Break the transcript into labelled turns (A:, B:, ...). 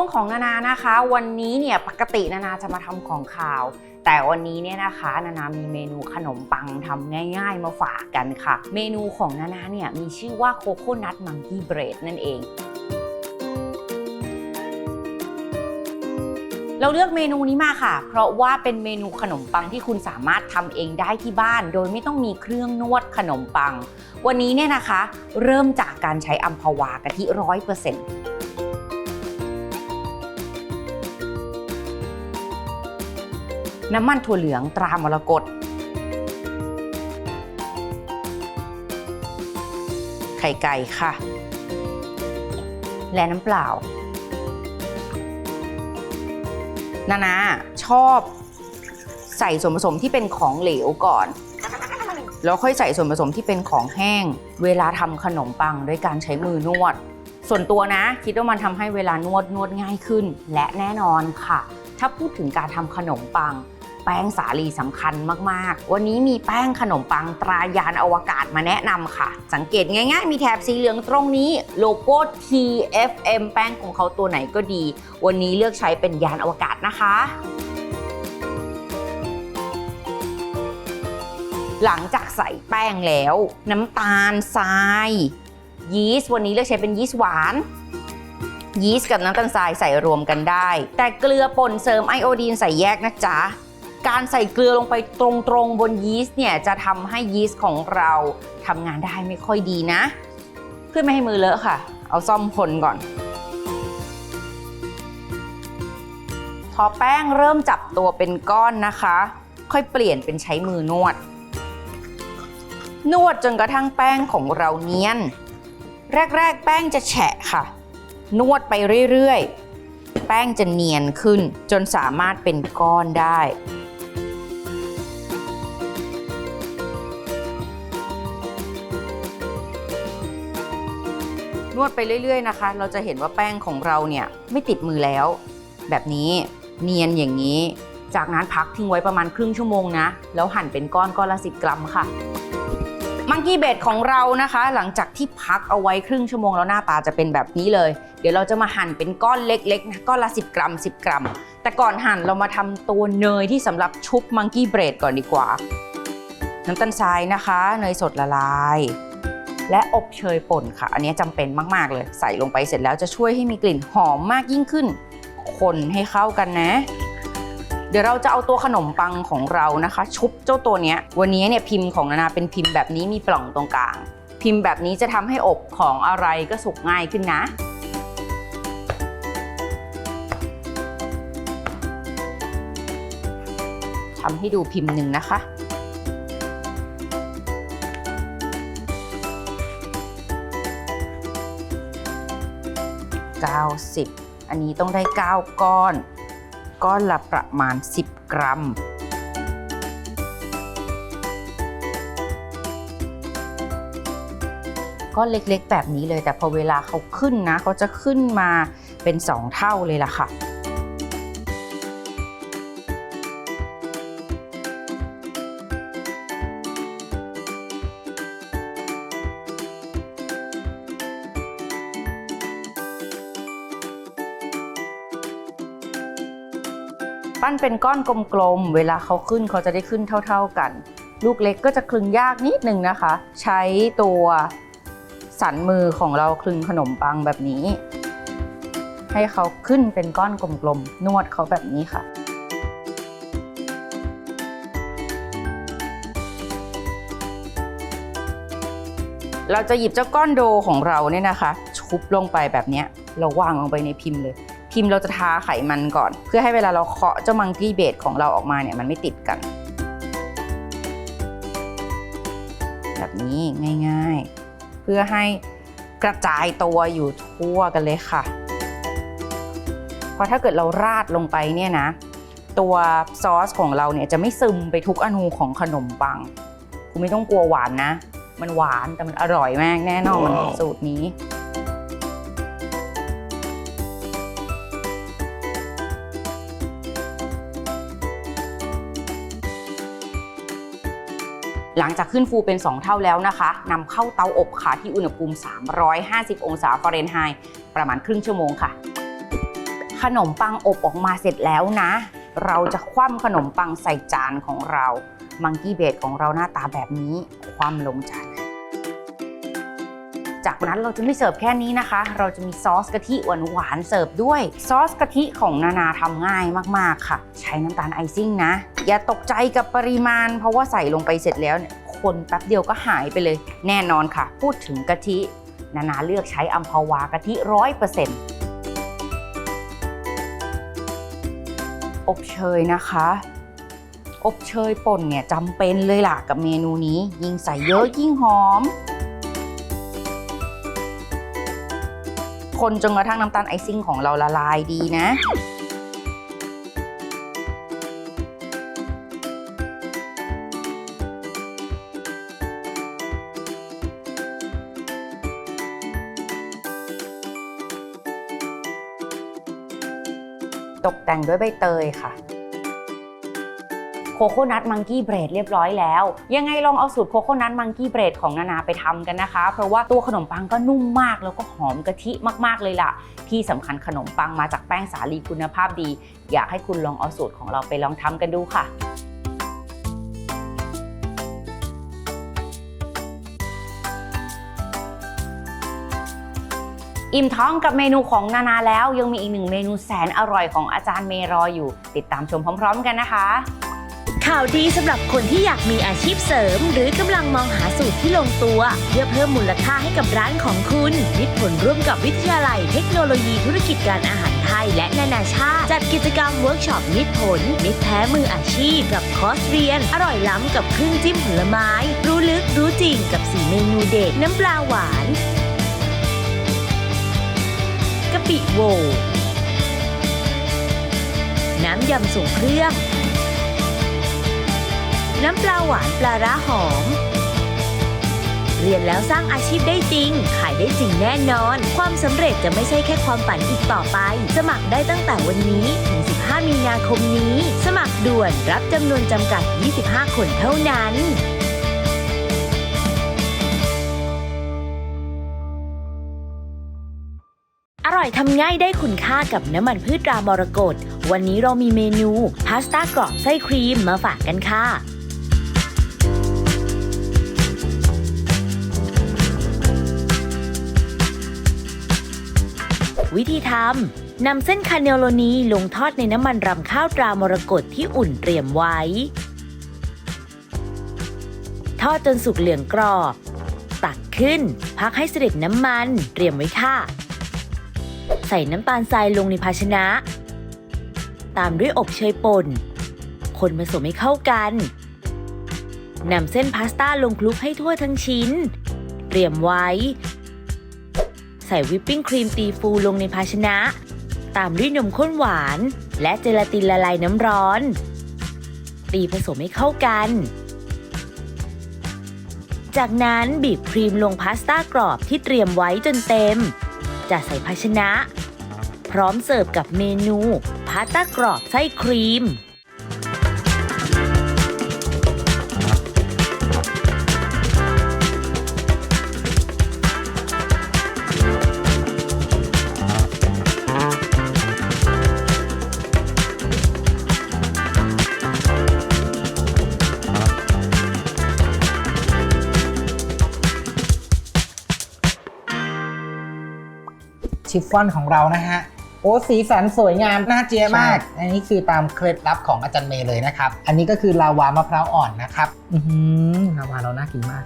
A: ช่วงของนานานะคะ วันนี้เนี่ยปกตินานาจะมาทำของข่าว แต่วันนี้เนี่ยนะคะนานามีเมนูขนมปังทำง่าย ๆ มาฝากกันค่ะ เมนูของนานาเนี่ยมีชื่อว่าโคโคนัทมังกี้เบรดนั่นเองเราเลือกเมนูนี้มาค่ะ เพราะว่าเป็นเมนูขนมปังที่คุณสามารถทำเองได้ที่บ้าน โดยไม่ต้องมีเครื่องนวดขนมปัง วันนี้เนี่ยนะคะ เริ่มจากการใช้อัมพวากะทิร้อยเปอร์เซ็นต์ น้ำมันถั่วเหลืองตรามรกตไข่ไก่ค่ะ และน้ำเปล่า นานาชอบใส่ส่วนผสมที่เป็นของเหลวก่อน แล้วค่อยใส่ส่วนผสมที่เป็นของแห้ง เวลาทำขนมปังด้วยการใช้มือนวด ส่วนตัวนะ คิดว่ามันทำให้เวลานวดนวดง่ายขึ้น และแน่นอนค่ะ ถ้าพูดถึงการทำขนมปัง แป้งสาลีสำคัญมากๆ วันนี้มีแป้งขนมปังตรายานอวกาศมาแนะนำค่ะ สังเกตง่ายๆ มีแถบสีเหลืองตรงนี้โลโก้ TFM แป้งของเขาตัวไหนก็ดี วันนี้เลือกใช้เป็นยานอวกาศนะคะหลังจากใส่แป้งแล้ว น้ำตาลทราย ยีสต์วันนี้เลือกใช้เป็นยีสต์หวาน ยีสต์กับน้ำตาลทรายใส่รวมกันได้ แต่เกลือป่นเสริมไอโอดีนใส่แยกนะจ๊ะ การใส่เกลือลงไปตรงๆบนยีสต์เนี่ยจะทำให้ยีสต์ของเราทำงานได้ไม่ค่อยดีนะ เพื่อไม่ให้มือเลอะค่ะ เอาซ่อมคนก่อน พอแป้งเริ่มจับตัวเป็นก้อนนะคะ ค่อยเปลี่ยนเป็นใช้มือนวด นวดจนกระทั่งแป้งของเราเนียน แรก ๆ แป้งจะแฉะค่ะ นวดไปเรื่อย ๆแป้งจะเนียนขึ้นจนสามารถเป็นก้อนได้ นวดไปเรื่อยๆนะคะ เราจะเห็นว่าแป้งของเราเนี่ยไม่ติดมือแล้ว แบบนี้เนียนอย่างนี้ จากนั้นพักทิ้งไว้ประมาณครึ่งชั่วโมงนะ แล้วหั่นเป็นก้อนก้อนละ 10 กรัมค่ะ มังกี้เบดของเรานะคะ หลังจากที่พักเอาไว้ครึ่งชั่วโมงแล้วหน้าตาจะเป็นแบบนี้เลย เดี๋ยวเราจะมาหั่นเป็นก้อนเล็กๆนะก้อนละ 10 กรัม 10 กรัม แต่ก่อนหั่นเรามาทำตัวเนยที่สำหรับชุบมังกี้เบรดก่อนดีกว่า น้ำตาลทรายนะคะ เนยสดละลาย และอบเชยป่นค่ะ อันนี้จำเป็นมากๆเลย ใส่ลงไปเสร็จแล้วจะช่วยให้มีกลิ่นหอมมากยิ่งขึ้น คนให้เข้ากันนะ เดี๋ยวเราจะเอาตัวขนมปังของเรานะคะ ชุบเจ้าตัวเนี้ย วันนี้เนี่ยพิมพ์ของนานาเป็นพิมพ์แบบนี้มีปล่องตรงกลาง พิมพ์แบบนี้จะทำให้อบของอะไรก็สุกง่ายขึ้นนะทำให้ดูพิมพ์หนึ่งนะคะ 90 อันนี้ต้องได้ 9 ก้อน ก้อนละประมาณ 10 กรัม ก้อนเล็กๆ แบบนี้เลยแต่พอเวลาเขาขึ้นนะ เขาจะขึ้นมาเป็น 2 เท่าเลยล่ะค่ะ ปั้นเป็นก้อนกลมๆ เวลาเขาขึ้นเขาจะได้ขึ้นเท่าๆกัน ลูกเล็กก็จะคลึงยากนิดนึงนะคะ ใช้ตัวสันมือของเราคลึงขนมปังแบบนี้ ให้เขาขึ้นเป็นก้อนกลมๆ นวดเขาแบบนี้ค่ะเราจะหยิบเจ้าก้อนโดของเราเนี่ยนะคะ ชุบลงไปแบบนี้เราวางลงไปในพิมพ์เลย มพ์เราจะทาไขมันก่อน เพื่อให้เวลาเราเคาะเจ้ามังกี้เบดของเราออกมาเนี่ยมันไม่ติดกัน แบบนี้ง่ายๆ เพื่อให้กระจายตัวอยู่ทั่วกันเลยค่ะ เพราะถ้าเกิดเราราดลงไปเนี่ยนะ ตัวซอสของเราเนี่ยจะไม่ซึมไปทุกอนูของขนมปัง คุณไม่ต้องกลัวหวานนะ มันหวานแต่มันอร่อยมากแน่นอน
B: ว้าว
A: สูตรนี้ หลังจากขึ้นฟูเป็น 2 เท่าแล้วนะคะนำเข้าเตาอบค่ะที่อุณหภูมิ 350 องศาฟาเรนไฮต์ประมาณครึ่งชั่วโมงค่ะ ขนมปังอบออกมาเสร็จแล้วนะ เราจะคว่ำขนมปังใส่จานของเรา มังกี้เบดของเราหน้าตาแบบนี้คว่ำลงจาน จากนั้นเราจะไม่เสิร์ฟแค่นี้นะคะ เราจะมีซอสกะทิหวานหวานเสิร์ฟด้วย ซอสกะทิของนานาทำง่ายมากๆค่ะ ใช้น้ำตาลไอซิ่งนะ อย่าตกใจกับปริมาณ เพราะว่าใส่ลงไปเสร็จแล้วเนี่ยคนแป๊บเดียวก็หายไปเลย แน่นอนค่ะ พูดถึงกะทิ นานาเลือกใช้อัมพวากะทิร้อยเปอร์เซ็นต์อบเชยนะคะ อบเชยป่นเนี่ยจำเป็นเลยล่ะกับเมนูนี้ ยิ่งใส่เยอะยิ่งหอม คนจนกระทั่งน้ำตาลไอซิ่งของเราละลายดีนะตกแต่งด้วยใบเตยค่ะ โคโคนัทมังกี้เบรดเรียบร้อยแล้ว ยังไงลองเอาสูตรโคโคนัทมังกี้เบรดของนานาไปทำกันนะคะ เพราะว่าตัวขนมปังก็นุ่มมากแล้วก็หอมกะทิมากๆเลยล่ะ ที่สำคัญขนมปังมาจากแป้งสาลีคุณภาพดี อยากให้คุณลองเอาสูตรของเราไปลองทำกันดูค่ะอิ่มท้องกับเมนูของนานาแล้วยังมีอีกหนึ่งเมนูแสนอร่อยของอาจารย์เมรออยู่ ติดตามชมพร้อม ๆ กันนะคะ
B: ข่าวดีสำหรับคนที่อยากมีอาชีพเสริม หรือกำลังมองหาสูตรที่ลงตัว เพื่อเพิ่มมูลค่าให้กับร้านของคุณมิตรผลร่วมกับวิทยาลัยเทคโนโลยีธุรกิจการอาหารไทยและนานาชาติ จัดกิจกรรมเวิร์กช็อปมิตรผล มิตรแท้มืออาชีพ กับคอร์สเรียน อร่อยล้ำกับเครื่องจิ้มผลไม้ รู้ลึกรู้จริงกับสีเมนูเด็ดน้ำปลาหวานกะปิโวน้ำยำส่งเครื่อง น้ำปลาหวานปลาร้าหอม เรียนแล้วสร้างอาชีพได้จริง ขายได้จริงแน่นอน ความสำเร็จจะไม่ใช่แค่ความฝันอีกต่อไป สมัครได้ตั้งแต่วันนี้ถึง 15 มีนาคมนี้ สมัครด่วนรับจำนวนจำกัด 25 คนเท่านั้นอร่อยทำง่ายได้คุณค่ากับน้ำมันพืชรามรกตวันนี้เรามีเมนู พาสต้ากรอบไส้ครีมมาฝากกันค่ะ วิธีทำนำเส้นคาเนลโลนีลงทอดในน้ำมันรำข้าวตรามรกตที่อุ่นเตรียมไว้ ทอดจนสุกเหลืองกรอบ ตักขึ้น พักให้เสด็จน้ำมันเตรียมไว้ค่ะ ใส่น้ำตาลทรายลงในภาชนะ ตามด้วยอบเชยป่น คนผสมให้เข้ากันนำเส้นพาสต้าลงคลุกให้ทั่วทั้งชิ้น เตรียมไว้ ใส่วิปปิ้งครีมตีฟูลงในภาชนะ ตามด้วยนมข้นหวาน และเจลาตินละลายน้ำร้อน ตีผสมให้เข้ากัน จากนั้นบีบครีมลงพาสต้ากรอบที่เตรียมไว้จนเต็มจะใส่ภาชนะ พร้อมเสิร์ฟกับเมนูพาสต้ากรอบไส้ครีม
C: ชิฟฟ่อนของเรานะฮะโอ้สีสันสวยงามน่าเจียมาก อันนี้คือตามเคล็ดลับของอาจารย์เมย์เลยนะครับ อันนี้ก็คือลาวามะพร้าวอ่อนนะครับ อือหือลาวาเราน่ากินมาก